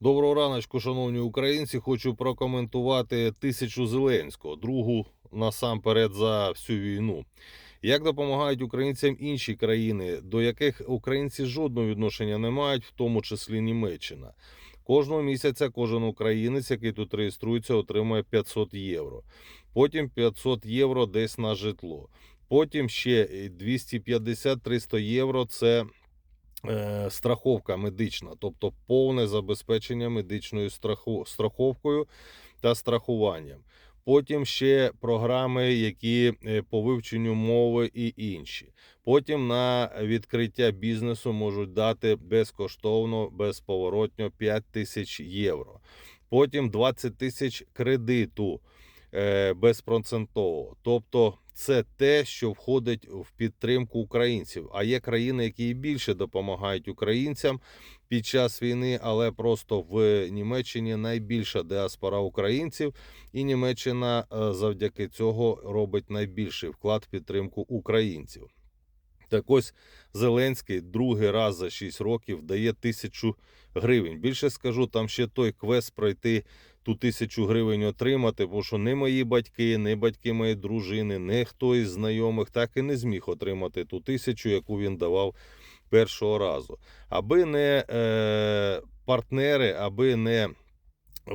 Доброго раночку, шановні українці. Хочу прокоментувати тисячу Зеленського, другу насамперед за всю війну. Як допомагають українцям інші країни, до яких українці жодного відношення не мають, в тому числі Німеччина. Кожного місяця кожен українець, який тут реєструється, отримує 500 євро. Потім 500 євро десь на житло. Потім ще 250-300 євро це страховка медична, тобто повне забезпечення медичною страховкою та страхуванням. Потім ще програми, які е, по вивченню мови і інші. Потім на відкриття бізнесу можуть дати безкоштовно, безповоротньо 5 тисяч євро. Потім 20 тисяч кредиту е, безпроцентового. Тобто це те, що входить в підтримку українців. А є країни, які більше допомагають українцям під час війни, але просто в Німеччині найбільша діаспора українців, і Німеччина е, завдяки цього робить найбільший вклад в підтримку українців. Так ось Зеленський другий раз за 6 років дає тисячу гривень. Більше скажу, там ще той квест пройти ту тисячу гривень отримати, бо що не мої батьки, не батьки моєї дружини, не хто із знайомих так і не зміг отримати ту тисячу, яку він давав першого разу. Аби не е, партнери, аби не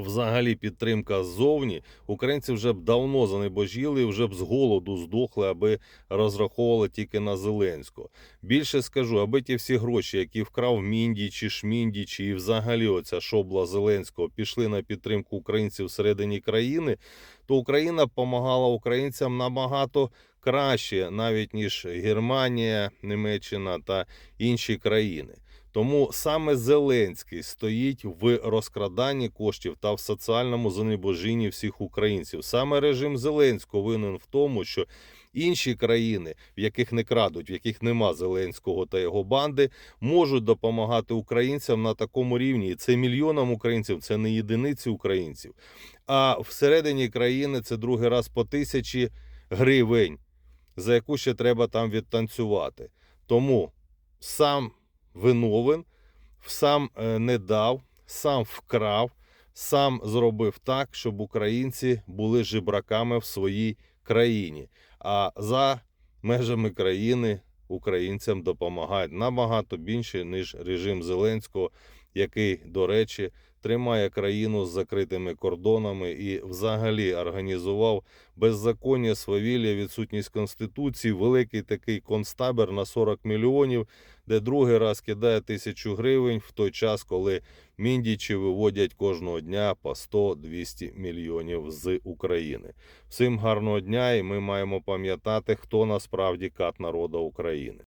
взагалі підтримка ззовні, українці вже б давно занебожіли, вже б з голоду здохли, аби розраховували тільки на Зеленського. Більше скажу, аби ті всі гроші, які вкрав Мінді чи Шмінді, чи взагалі оця шобла Зеленського, пішли на підтримку українців всередині країни, то Україна допомагала українцям набагато краще, навіть ніж Германія, Німеччина та інші країни. Тому саме Зеленський стоїть в розкраданні коштів та в соціальному занебожінні всіх українців. Саме режим Зеленського винен в тому, що інші країни, в яких не крадуть, в яких нема Зеленського та його банди, можуть допомагати українцям на такому рівні. І це мільйонам українців, це не єдиниці українців. А всередині країни це другий раз по тисячі гривень, за яку ще треба там відтанцювати. Тому сам виновен, сам е, не дав, сам вкрав, сам зробив так, щоб українці були жебраками в своїй країні. А за межами країни українцям допомагають набагато більше, ніж режим Зеленського, який, до речі, тримає країну з закритими кордонами і взагалі організував беззаконня, свавілля, відсутність конституції, великий такий концтабір на 40 мільйонів, де другий раз кидає тисячу гривень в той час, коли міндічі виводять кожного дня по 100-200 мільйонів з України. Всім гарного дня, і ми маємо пам'ятати, хто насправді кат народу України.